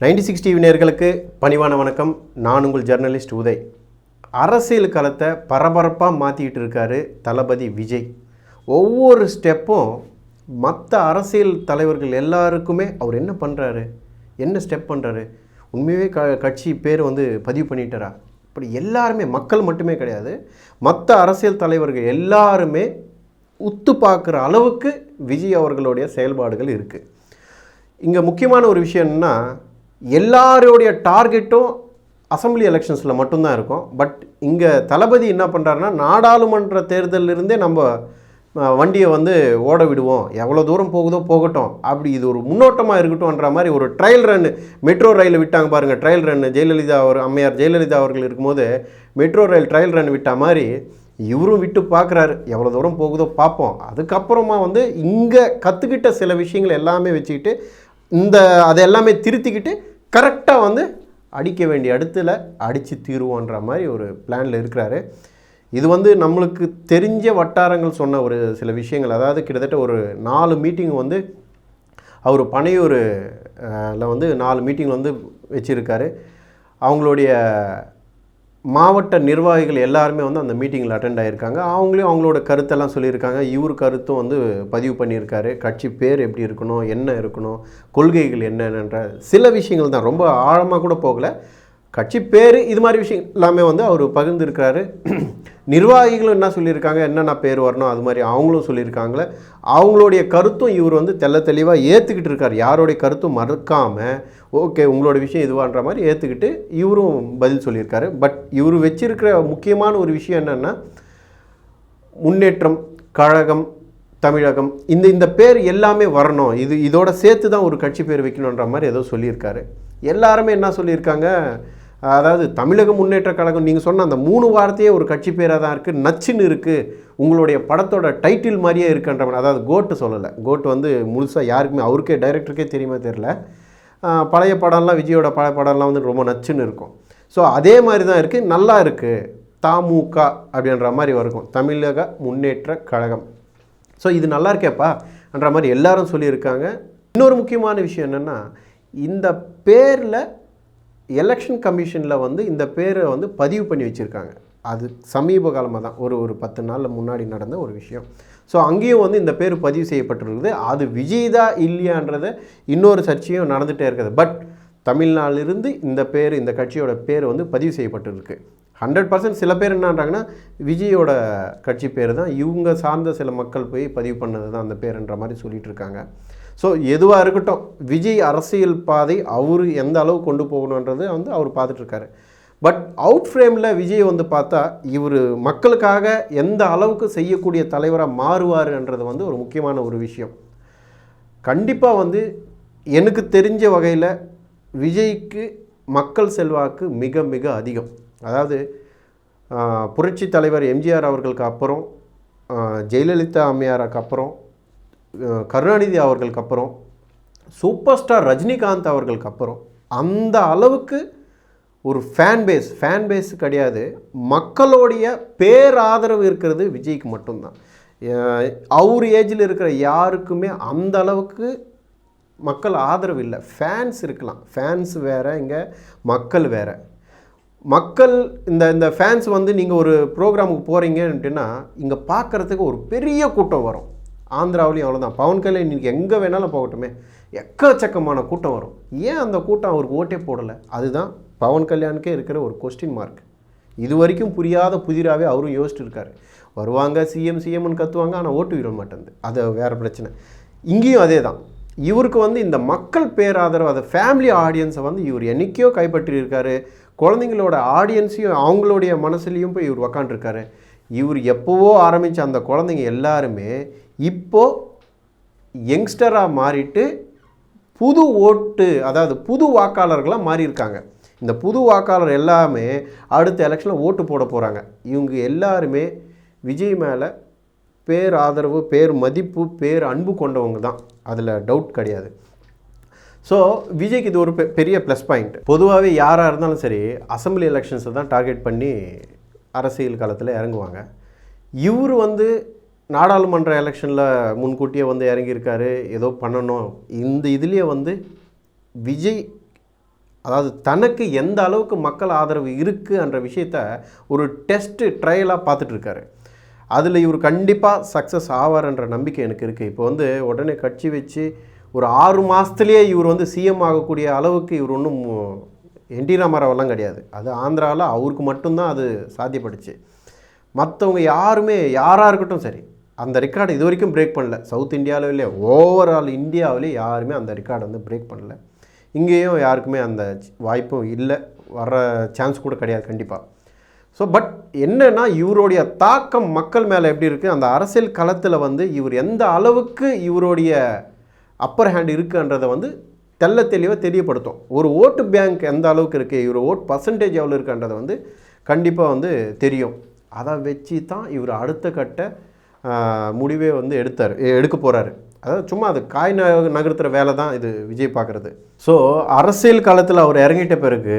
Ninety six TV நேர்களுக்கு பணிவான வணக்கம். நான் உங்கள் ஜெர்னலிஸ்ட் உதய். அரசியல் களத்தை பரபரப்பாக மாற்றிக்கிட்டு இருக்காரு தளபதி விஜய். ஒவ்வொரு ஸ்டெப்பும் மற்ற அரசியல் தலைவர்கள் எல்லாருக்குமே அவர் என்ன பண்ணுறாரு என்ன ஸ்டெப் பண்ணுறாரு உண்மையாகவே க கட்சி பேர் வந்து பதிவு பண்ணிட்டாரா? இப்படி எல்லாருமே மக்கள் மட்டுமே கிடையாது. மற்ற அரசியல் தலைவர்கள் எல்லாருமே உத்து பார்க்குற அளவுக்கு விஜய் அவர்களுடைய செயல்பாடுகள் இருக்குது இங்கே முக்கியமான ஒரு விஷயம் என்னென்னா எல்லாருடைய டார்கெட்டும் அசம்பிளி எலெக்ஷன்ஸில் மட்டும்தான் இருக்கும். பட் இங்கே தளபதி என்ன பண்ணுறாருன்னா நாடாளுமன்ற தேர்தலில் இருந்தே நம்ம வண்டியை வந்து ஓட விடுவோம். எவ்வளோ தூரம் போகுதோ போகட்டும். அப்படி இது ஒரு முன்னோட்டமாக இருக்கட்டும்ன்ற மாதிரி ஒரு ட்ரையல் ரன் மெட்ரோ ரயில் விட்டாங்க பாருங்கள் ட்ரையல் ரன் ஜெயலலிதா அவர் அம்மையார் ஜெயலலிதா அவர்கள் இருக்கும்போது மெட்ரோ ரயில் ட்ரையல் ரன் விட்ட மாதிரி இவரும் விட்டு பார்க்குறாரு எவ்வளோ தூரம் போகுதோ பார்ப்போம் அதுக்கப்புறமா வந்து இங்கே கற்றுக்கிட்ட சில விஷயங்கள் எல்லாமே வச்சுக்கிட்டு இந்த அதை எல்லாமே திருத்திக்கிட்டு கரெக்டாக வந்து அடிக்க வேண்டிய இடத்துல அடித்து தீருவோன்ற மாதிரி ஒரு பிளானில் இருக்கிறாரு. இது வந்து நம்மளுக்கு தெரிஞ்ச வட்டாரங்கள் சொன்ன ஒரு சில விஷயங்கள். அதாவது கிட்டத்தட்ட ஒரு நாலு மீட்டிங் வந்து அவர் பனையூரில் வந்து நாலு மீட்டிங் வந்து வச்சுருக்காரு. அவங்களுடைய மாவட்ட நிர்வாகிகள் எல்லாருமே வந்து அந்த மீட்டிங்கில் அட்டெண்ட் ஆகியிருக்காங்க அவங்களையும் அவங்களோட கருத்தெல்லாம் சொல்லியிருக்காங்க. இவர் கருத்தும் வந்து பதிவு பண்ணியிருக்காரு. கட்சி பேர் எப்படி இருக்கணும் என்ன இருக்கணும் கொள்கைகள் என்னென்னன்ற சில விஷயங்கள் தான். ரொம்ப ஆழமாக கூட போகலை. கட்சி பேர் இது மாதிரி விஷயம் எல்லாமே வந்து அவர் பகிர்ந்துருக்காரு நிர்வாகிகளும் என்ன சொல்லியிருக்காங்க என்னென்ன பேர் வரணும் அது மாதிரி அவங்களும் சொல்லியிருக்காங்களே அவங்களுடைய கருத்தும் இவர் வந்து தெல்ல தெளிவாக ஏற்றுக்கிட்டு இருக்கார். யாருடைய கருத்தும் மறுக்காமல் ஓகே உங்களோட விஷயம் இதுவான்ற மாதிரி ஏற்றுக்கிட்டு இவரும் பதில் சொல்லியிருக்காரு. பட் இவர் வச்சிருக்கிற முக்கியமான ஒரு விஷயம் என்னென்னா முன்னேற்றம் கழகம் தமிழகம் இந்த இந்த பேர் எல்லாமே வரணும். இது இதோட சேர்த்து தான் ஒரு கட்சி பேர் வைக்கணுன்ற மாதிரி ஏதோ சொல்லியிருக்காரு. எல்லாருமே என்ன சொல்லியிருக்காங்க அதாவது தமிழக முன்னேற்ற கழகம் நீங்கள் சொன்ன அந்த மூணு வார்த்தையே ஒரு கட்சி பேராக தான் இருக்குது நச்சுன்னு இருக்குது உங்களுடைய படத்தோட டைட்டில் மாதிரியே இருக்குன்ற அதாவது கோட்டு சொல்லலை. கோட்டு வந்து முழுசாக யாருக்குமே அவருக்கே டைரக்டருக்கே தெரியுமா தெரில பழைய படம்லாம் விஜயோட பழைய படம்லாம் வந்து ரொம்ப நச்சுன்னு இருக்கும். ஸோ அதே மாதிரி தான் இருக்குது நல்லா இருக்குது தாமுக அப்படின்ற மாதிரி இருக்கும் தமிழக முன்னேற்ற கழகம். ஸோ இது நல்லா இருக்கேப்பா என்ற மாதிரி எல்லாரும் சொல்லியிருக்காங்க. இன்னொரு முக்கியமான விஷயம் என்னென்னா இந்த பேரில் எலெக்ஷன் கமிஷனில் வந்து இந்த பேரை வந்து பதிவு பண்ணி வச்சுருக்காங்க. அது சமீப காலமாக தான். ஒரு ஒரு பத்து நாளில் முன்னாடி நடந்த ஒரு விஷயம். ஸோ அங்கேயும் வந்து இந்த பேர் பதிவு செய்யப்பட்டிருக்குது. அது விஜய்தா இல்லையான்றத இன்னொரு சர்ச்சையும் நடந்துகிட்டே இருக்குது. பட் தமிழ்நாளிலிருந்து இந்த பேர் இந்த கட்சியோட பேர் வந்து பதிவு செய்யப்பட்டிருக்கு. ஹண்ட்ரட் பர்சன்ட் சில பேர் என்னன்றாங்கன்னா விஜயோட கட்சி பேர் தான் இவங்க சார்ந்த சில மக்கள் போய் பதிவு பண்ணது தான் அந்த பேருன்ற மாதிரி சொல்லிட்டு இருக்காங்க. ஸோ எதுவாக இருக்கட்டும் விஜய் அரசியல் பாதை அவர் எந்த அளவு கொண்டு போகணுன்றது வந்து அவர் பார்த்துட்ருக்காரு பட் அவுட் ஃப்ரேமில் விஜய் வந்து பார்த்தா இவர் மக்களுக்காக எந்த அளவுக்கு செய்யக்கூடிய தலைவராக மாறுவாருன்றது வந்து ஒரு முக்கியமான ஒரு விஷயம். கண்டிப்பாக வந்து எனக்கு தெரிஞ்ச வகையில் விஜய்க்கு மக்கள் செல்வாக்கு மிக மிக அதிகம். அதாவது புரட்சி தலைவர் எம்ஜிஆர் அவர்களுக்கு அப்புறம் ஜெயலலிதா அம்மையாருக்கு அப்புறம் கருணாநிதி அவர்களுக்கு அப்புறம் சூப்பர் ஸ்டார் ரஜினிகாந்த் அவர்களுக்கு அப்புறம் அந்த அளவுக்கு ஒரு ஃபேன் பேஸ் ஃபேன் பேஸ் கிடையாது. மக்களுடைய பேராதரவு இருக்கிறது விஜய்க்கு மட்டும்தான். அவர் ஏஜில் இருக்கிற யாருக்குமே அந்த அளவுக்கு மக்கள் ஆதரவு இல்லை. ஃபேன்ஸ் இருக்கலாம். ஃபேன்ஸ் வேறு இங்கே மக்கள் வேறு. மக்கள் இந்த இந்த ஃபேன்ஸ் வந்து நீங்கள் ஒரு ப்ரோக்ராமுக்கு போகிறீங்கன்ட்டுனா இங்கே பார்க்குறதுக்கு ஒரு பெரிய கூட்டம் வரும். ஆந்திராவிலையும் அவ்வளோதான் பவன் கல்யாண் இன்றைக்கி எங்கே வேணாலும் போகட்டுமே. எக்கச்சக்கமான கூட்டம் வரும். ஏன் அந்த கூட்டம் அவருக்கு ஓட்டே போடலை? அதுதான் பவன் கல்யாணுக்கே இருக்கிற ஒரு கொஸ்டின் மார்க் இது வரைக்கும் புரியாத புதிராகவே அவரும் யோசிச்சுட்டு இருக்காரு வருவாங்க சிஎம் சிஎம்னு கத்துவாங்க ஆனால் ஓட்டு விட மாட்டேங்குது. அது வேறு பிரச்சனை. இங்கேயும் அதே தான் இவருக்கு வந்து இந்த மக்கள் பேராதரவு அந்த ஃபேமிலி ஆடியன்ஸை வந்து இவர் என்னைக்கோ கைப்பற்றியிருக்காரு. குழந்தைங்களோட ஆடியன்ஸையும் அவங்களுடைய மனசுலையும் போய் இவர் உக்காண்டிருக்காரு. இவர் எப்போவோ ஆரம்பித்த அந்த குழந்தைங்க எல்லாருமே இப்போ யங்ஸ்டராக மாறிட்டு புது ஓட்டு அதாவது புது வாக்காளர்களாக மாறியிருக்காங்க. இந்த புது வாக்காளர் எல்லாமே அடுத்த எலெக்ஷனில் ஓட்டு போட போகிறாங்க இவங்க எல்லாருமே விஜய் மேலே பேர் ஆதரவு பேர் மதிப்பு பேர் அன்பு கொண்டவங்க தான். அதில் டவுட் கிடையாது. ஸோ விஜய்க்கு இது ஒரு பெ- பெரிய ப்ளஸ் பாயிண்ட் பொதுவாகவே யாராக இருந்தாலும் சரி அசம்பிளி எலெக்ஷன்ஸை தான் டார்கெட் பண்ணி அரசியல் காலத்தில் இறங்குவாங்க. இவர் வந்து நாடாளுமன்ற எலெக்ஷனில் முன்கூட்டியே வந்து இறங்கியிருக்காரு ஏதோ பண்ணணும். இந்த இதுலேயே வந்து விஜய் அதாவது தனக்கு எந்த அளவுக்கு மக்கள் ஆதரவு இருக்குன்ற விஷயத்த ஒரு டெஸ்ட்டு ட்ரையலாக பார்த்துட்ருக்காரு அதில் இவர் கண்டிப்பாக சக்ஸஸ் ஆவார்ன்ற நம்பிக்கை எனக்கு இருக்குது இப்போ வந்து உடனே கட்சி வச்சு ஒரு ஆறு மாதத்துலேயே இவர் வந்து சிஎம் ஆகக்கூடிய அளவுக்கு இவர் ஒன்றும் என்டி ராமாராவெல்லாம் கிடையாது. அது ஆந்திராவில் அவருக்கு மட்டும்தான் அது சாத்தியப்பட்டுச்சு. மற்றவங்க யாருமே யாராக இருக்கட்டும் சரி அந்த ரெக்கார்டு இது வரைக்கும் பிரேக் பண்ணல. சவுத் இந்தியாவிலும் இல்லை ஓவரால் இந்தியாவிலே யாருமே அந்த ரெக்கார்டை வந்து பிரேக் பண்ணல. இங்கேயும் யாருக்குமே அந்த வாய்ப்பும் இல்லை. வர்ற சான்ஸ் கூட கிடையாது கண்டிப்பாக ஸோ பட் என்னன்னா இவருடைய தாக்கம் மக்கள் மேலே எப்படி இருக்குது அந்த அரசியல் களத்தில் வந்து இவர் எந்த அளவுக்கு இவருடைய அப்பர் ஹேண்ட் இருக்குன்றதை வந்து தெள்ள தெளிவாக தெரியப்படுத்தும். ஒரு ஓட்டு பேங்க் எந்த அளவுக்கு இருக்குது இவர் ஓட் பர்சன்டேஜ் எவ்வளோ இருக்குன்றதை வந்து கண்டிப்பாக வந்து தெரியும். அதை வச்சு தான் இவர் அடுத்த கட்ட முடிவே வந்து எடுத்தார் எடுக்க போகிறாரு அதாவது சும்மா அது காய் ந வேலை தான் இது விஜய் பார்க்குறது ஸோ அரசியல் காலத்தில் அவர் இறங்கிட்ட பிறகு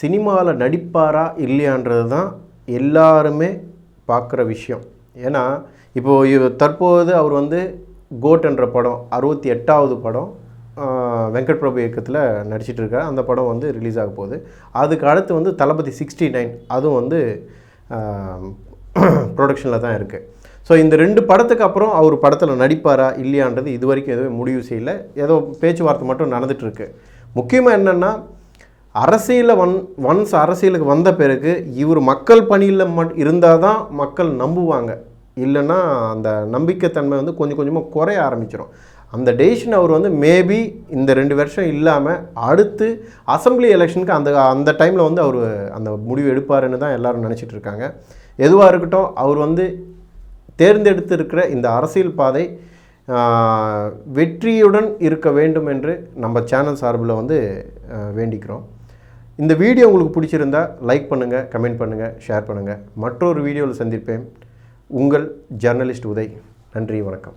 சினிமாவில் நடிப்பாரா இல்லையான்றது தான் எல்லாருமே பார்க்குற விஷயம். ஏன்னா இப்போது தற்போது அவர் வந்து கோட் என்ற படம் அறுபத்தி எட்டாவது படம் வெங்கட் பிரபு இயக்கத்தில் நடிச்சிட்டு இருக்கார். அந்த படம் வந்து ரிலீஸ் ஆக போகுது. அதுக்கு அடுத்து வந்து தளபதி சிக்ஸ்டி நைன் அதுவும் வந்து ப்ரொடக்ஷனில் தான் இருக்குது ஸோ இந்த ரெண்டு படத்துக்கு அப்புறம் அவர் படத்தில் நடிப்பாரா இல்லையான்றது இது வரைக்கும் எதுவும் முடிவு செய்யல. ஏதோ பேச்சுவார்த்தை மட்டும் நடந்துகிட்ருக்கு முக்கியமாக என்னென்னா அரசியலில் வன் ஒன்ஸ் அரசியலுக்கு வந்த பிறகு இவர் மக்கள் பணியில் மட் இருந்தால் தான் மக்கள் நம்புவாங்க. இல்லைன்னா அந்த நம்பிக்கைத்தன்மை வந்து கொஞ்சம் கொஞ்சமாக குறைய ஆரம்பிச்சிடும் அந்த டெசிஷன் அவர் வந்து மேபி இந்த ரெண்டு வருஷம் இல்லாமல் அடுத்து அசெம்பிளி எலெக்ஷனுக்கு அந்த அந்த டைமில் வந்து அவர் அந்த முடிவு எடுப்பாருன்னு தான் எல்லோரும் நினச்சிட்டு இருக்காங்க. எதுவாக இருக்கட்டும் அவர் வந்து தேர்ந்தெடுத்திருக்கிற இந்த அரசியல் பாதை வெற்றியுடன் இருக்க வேண்டும் என்று நம்ம சேனல் சார்பில் வந்து வேண்டிக்கிறோம். இந்த வீடியோ உங்களுக்கு பிடிச்சிருந்தா லைக் பண்ணுங்கள் கமெண்ட் பண்ணுங்கள் ஷேர் பண்ணுங்கள் மற்றொரு வீடியோவில் சந்திப்பேன். உங்கள் ஜர்னலிஸ்ட் உதய். நன்றி வணக்கம்.